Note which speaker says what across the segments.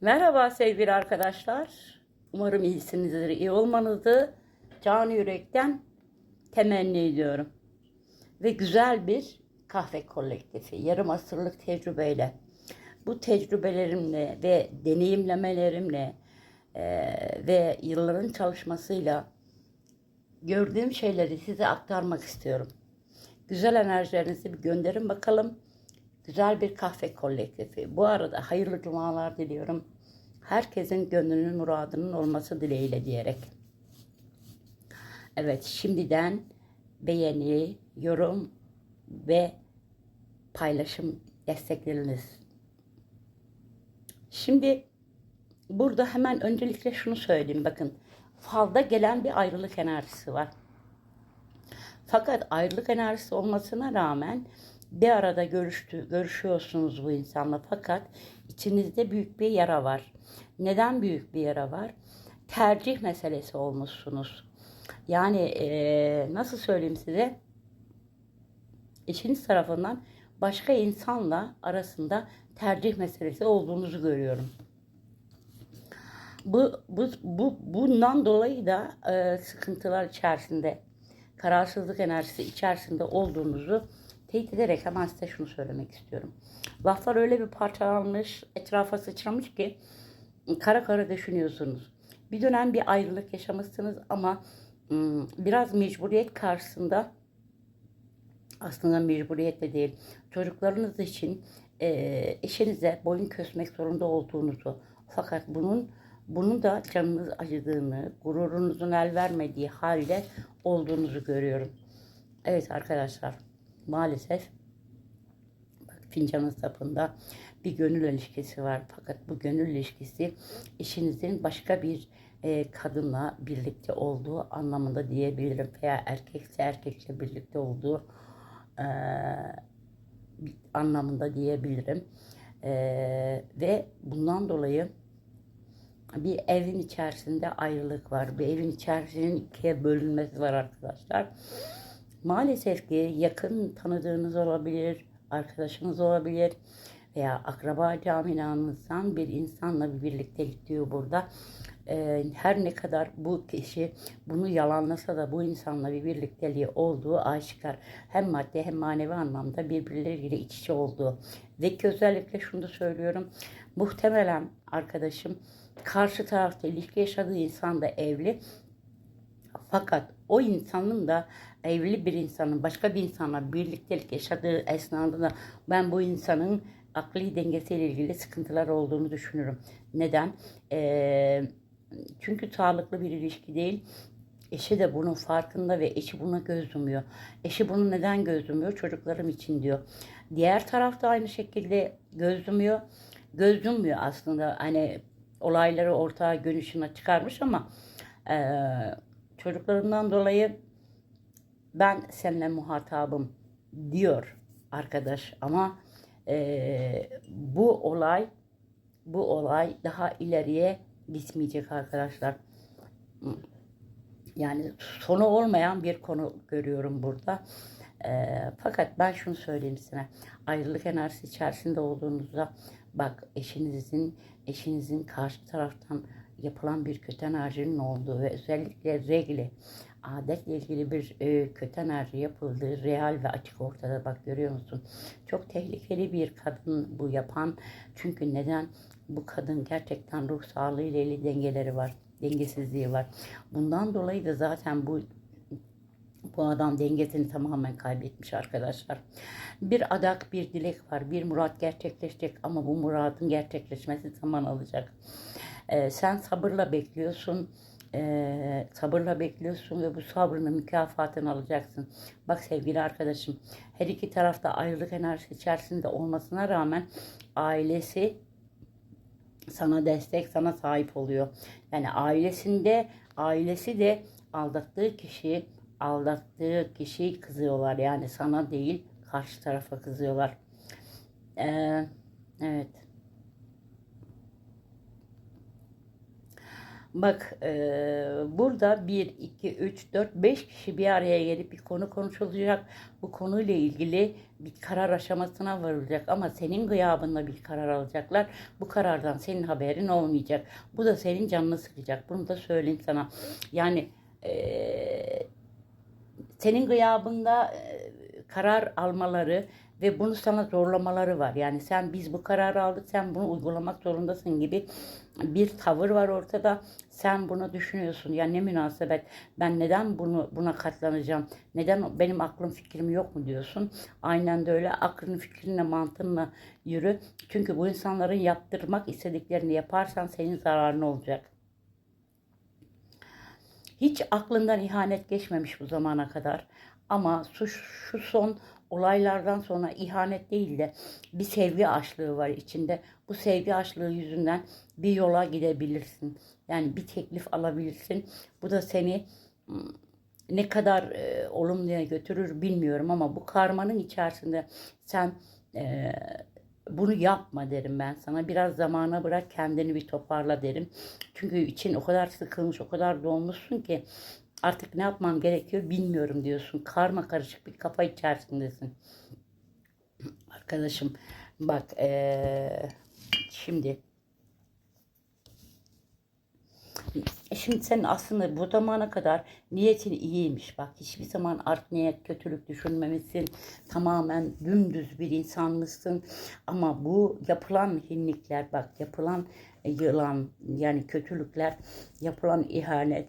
Speaker 1: Merhaba sevgili arkadaşlar. Umarım iyisinizdir, iyi olmanızı canı yürekten temenni ediyorum. Ve güzel bir kahve kolektifi, yarım asırlık tecrübeyle, bu tecrübelerimle ve deneyimlemelerimle eee, ve yılların çalışmasıyla gördüğüm şeyleri size aktarmak istiyorum. Güzel enerjilerinizi bir gönderin bakalım. Güzel bir kahve kolektifi. Bu arada hayırlı cumalar diliyorum. Herkesin gönlünün muradının olması dileğiyle diyerek. Evet şimdiden beğeni, yorum ve paylaşım destekleriniz. Şimdi burada hemen öncelikle şunu söyleyeyim bakın. Falda gelen bir ayrılık enerjisi var. Fakat ayrılık enerjisi olmasına rağmen bir arada görüştü, görüşüyorsunuz bu insanla fakat içinizde büyük bir yara var. Neden büyük bir yara var? Tercih meselesi olmuşsunuz. Yani eee, nasıl söyleyeyim size? Eşiniz tarafından başka insanla arasında tercih meselesi olduğunuzu görüyorum. Bu, bu, bu bundan dolayı da e, sıkıntılar içerisinde, kararsızlık enerjisi içerisinde olduğunuzu teyit ederek hemen size şunu söylemek istiyorum. Laflar öyle bir parçalanmış, etrafa sıçramış ki kara kara düşünüyorsunuz. Bir dönem bir ayrılık yaşamışsınız ama ım, biraz mecburiyet karşısında aslında mecburiyet de değil. Çocuklarınız için eşinize boyun kösmek zorunda olduğunuzu fakat bunun bunun da canınız acıdığını, gururunuzun el vermediği halde olduğunuzu görüyorum. Evet arkadaşlar maalesef bak fincanın sapında bir gönül ilişkisi var. Fakat bu gönül ilişkisi eşinizin başka bir e, kadınla birlikte olduğu anlamında diyebilirim. Veya erkekse erkekle birlikte olduğu e, anlamında diyebilirim. E, ve bundan dolayı bir evin içerisinde ayrılık var. Bir evin içerisinin ikiye bölünmesi var arkadaşlar. Maalesef ki yakın tanıdığınız olabilir, arkadaşınız olabilir veya akraba camianızdan bir insanla bir birliktelik diyor burada. Ee, her ne kadar bu kişi bunu yalanlasa da bu insanla bir birlikteliği olduğu aşikar. Hem maddi hem manevi anlamda birbirleriyle iç içe olduğu. Ve ki özellikle şunu da söylüyorum. Muhtemelen arkadaşım karşı tarafta ilişki yaşadığı insan da evli. Fakat o insanın da evli bir insanın başka bir insanla birliktelik yaşadığı esnada da ben bu insanın akli dengesiyle ilgili sıkıntılar olduğunu düşünürüm. Neden? Ee, çünkü sağlıklı bir ilişki değil. Eşi de bunun farkında ve eşi buna göz yumuyor. Eşi bunu neden göz yumuyor? Çocuklarım için diyor. Diğer tarafta aynı şekilde göz yumuyor. Göz yummuyor aslında. Hani olayları ortaya gün çıkarmış ama eee çocuklarından dolayı ben seninle muhatabım diyor arkadaş ama eee, bu olay bu olay daha ileriye gitmeyecek arkadaşlar. Yani sonu olmayan bir konu görüyorum burada. Eee, fakat ben şunu söyleyeyim size. Ayrılık enerjisi içerisinde olduğunuzda bak eşinizin eşinizin karşı taraftan yapılan bir kötü enerjinin olduğu ve özellikle regli adetle ilgili bir e, kötü enerji yapıldığı real ve açık ortada bak görüyor musun? Çok tehlikeli bir kadın bu yapan. Çünkü neden? Bu kadın gerçekten ruh sağlığı ile ilgili dengeleri var. Dengesizliği var. Bundan dolayı da zaten bu bu adam dengesini tamamen kaybetmiş arkadaşlar. Bir adak, bir dilek var. Bir murat gerçekleşecek ama bu muradın gerçekleşmesi zaman alacak. Ee, sen sabırla bekliyorsun. Ee, sabırla bekliyorsun ve bu sabrının mükafatını alacaksın. Bak sevgili arkadaşım, her iki tarafta ayrılık enerjisi içerisinde olmasına rağmen ailesi sana destek, sana sahip oluyor. Yani ailesinde, ailesi de aldattığı kişi, aldattığı kişiyi kızıyorlar. Yani sana değil, karşı tarafa kızıyorlar. Ee, evet. Bak eee, burada 1, 2, 3, 4, 5 kişi bir araya gelip bir konu konuşulacak. Bu konuyla ilgili bir karar aşamasına varılacak. Ama senin gıyabında bir karar alacaklar. Bu karardan senin haberin olmayacak. Bu da senin canını sıkacak. Bunu da söyleyeyim sana. Yani eee, senin gıyabında e, karar almaları ve bunu sana zorlamaları var. Yani sen biz bu kararı aldık sen bunu uygulamak zorundasın gibi bir tavır var ortada. Sen bunu düşünüyorsun. Ya ne münasebet ben neden bunu buna katlanacağım? Neden benim aklım fikrim yok mu diyorsun. Aynen de öyle aklın fikrinle mantığınla yürü. Çünkü bu insanların yaptırmak istediklerini yaparsan senin zararın olacak. Hiç aklından ihanet geçmemiş bu zamana kadar. Ama şu, şu son olaylardan sonra ihanet değil de bir sevgi açlığı var içinde. Bu sevgi açlığı yüzünden bir yola gidebilirsin. Yani bir teklif alabilirsin. Bu da seni ım, ne kadar e, olumluya götürür bilmiyorum ama bu karmanın içerisinde sen e, bunu yapma derim ben sana. Biraz zamana bırak kendini bir toparla derim. Çünkü için o kadar sıkılmış, o kadar dolmuşsun ki artık ne yapmam gerekiyor bilmiyorum diyorsun. Karma karışık bir kafa içerisindesin. Arkadaşım bak eee, şimdi E Şimdi senin aslında bu zamana kadar niyetin iyiymiş. Bak hiçbir zaman art niyet, kötülük düşünmemişsin. Tamamen dümdüz bir insanmışsın. Ama bu yapılan hinlikler, bak yapılan yılan yani kötülükler, yapılan ihanet,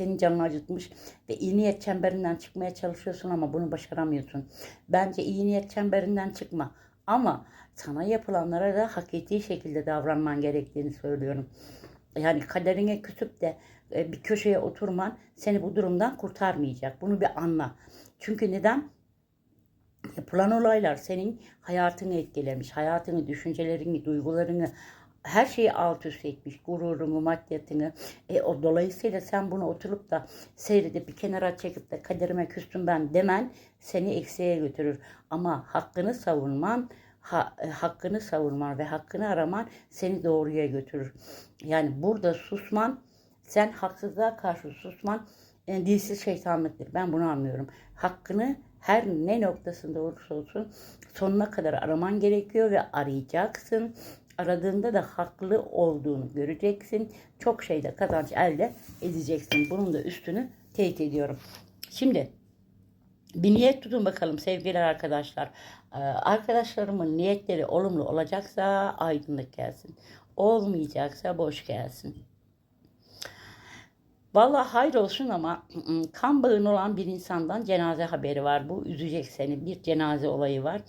Speaker 1: senin canını acıtmış ve iyi niyet çemberinden çıkmaya çalışıyorsun ama bunu başaramıyorsun. Bence iyi niyet çemberinden çıkma. Ama sana yapılanlara da hak ettiği şekilde davranman gerektiğini söylüyorum. Yani kaderine küsüp de e, bir köşeye oturman seni bu durumdan kurtarmayacak. Bunu bir anla. Çünkü neden? Yapılan olaylar senin hayatını etkilemiş. Hayatını, düşüncelerini, duygularını, her şeyi alt üst etmiş. Gururunu, maddiyatını. E, o dolayısıyla sen bunu oturup da seyredip bir kenara çekip de kaderime küstüm ben demen seni eksiğe götürür. Ama hakkını savunman ha- e, hakkını savunman ve hakkını araman seni doğruya götürür. Yani burada susman, sen haksızlığa karşı susman e, dilsiz şeytanlıktır. Ben bunu anlıyorum. Hakkını her ne noktasında olursa olsun sonuna kadar araman gerekiyor ve arayacaksın. Aradığında da haklı olduğunu göreceksin. Çok şeyde kazanç elde edeceksin. Bunun da üstünü teyit ediyorum. Şimdi bir niyet tutun bakalım sevgili arkadaşlar. Ee, arkadaşlarımın niyetleri olumlu olacaksa aydınlık gelsin. Olmayacaksa boş gelsin. Vallahi hayır olsun ama ı-ı, kan bağın olan bir insandan cenaze haberi var. Bu üzecek seni. Bir cenaze olayı var.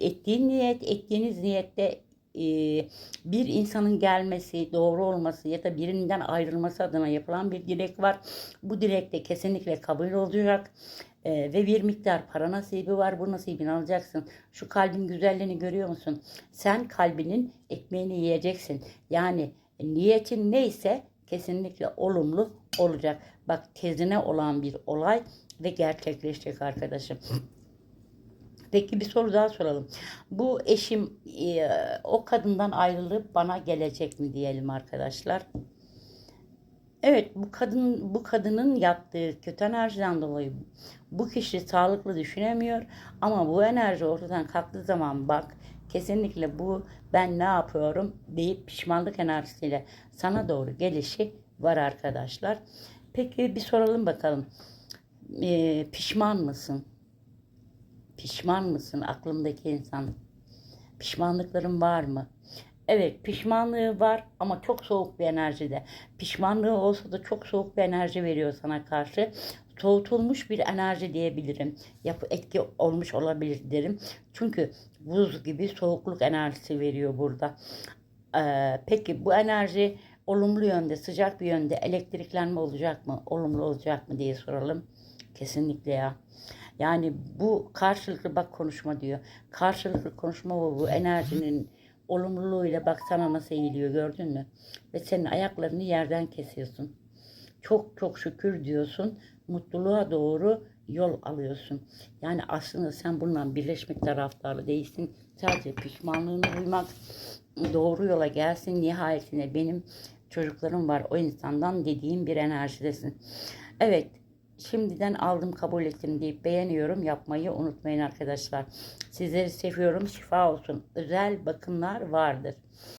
Speaker 1: Ettiğin niyet, ettiğiniz niyette e, bir insanın gelmesi, doğru olması ya da birinden ayrılması adına yapılan bir dilek var. Bu dilek de kesinlikle kabul olacak. E, ve bir miktar para nasibi var. Bu nasibini alacaksın. Şu kalbin güzelliğini görüyor musun? Sen kalbinin ekmeğini yiyeceksin. Yani niyetin neyse kesinlikle olumlu olacak. Bak tezine olan bir olay ve gerçekleşecek arkadaşım. Peki bir soru daha soralım. Bu eşim e, o kadından ayrılıp bana gelecek mi diyelim arkadaşlar. Evet bu kadın bu kadının yaptığı kötü enerjiden dolayı bu kişi sağlıklı düşünemiyor ama bu enerji ortadan kalktığı zaman bak kesinlikle bu ben ne yapıyorum deyip pişmanlık enerjisiyle sana doğru gelişi var arkadaşlar. Peki bir soralım bakalım. Ee, pişman mısın? Pişman mısın aklımdaki insan? Pişmanlıkların var mı? Evet pişmanlığı var ama çok soğuk bir enerjide. Pişmanlığı olsa da çok soğuk bir enerji veriyor sana karşı. Soğutulmuş bir enerji diyebilirim. Yapı etki olmuş olabilir derim. Çünkü buz gibi soğukluk enerjisi veriyor burada. Ee, peki bu enerji olumlu yönde, sıcak bir yönde elektriklenme olacak mı? Olumlu olacak mı diye soralım. Kesinlikle ya. Yani bu karşılıklı bak konuşma diyor. Karşılıklı konuşma bu, bu enerjinin olumluluğuyla bak sana nasıl eğiliyor gördün mü? Ve senin ayaklarını yerden kesiyorsun. Çok çok şükür diyorsun. Mutluluğa doğru yol alıyorsun. Yani aslında sen bununla birleşmek taraftarı değilsin. Sadece pişmanlığını duymak doğru yola gelsin. Nihayetinde benim çocuklarım var o insandan dediğim bir enerjidesin. Evet şimdiden aldım kabul ettim deyip beğeniyorum yapmayı unutmayın arkadaşlar. Sizleri seviyorum şifa olsun. Özel bakımlar vardır.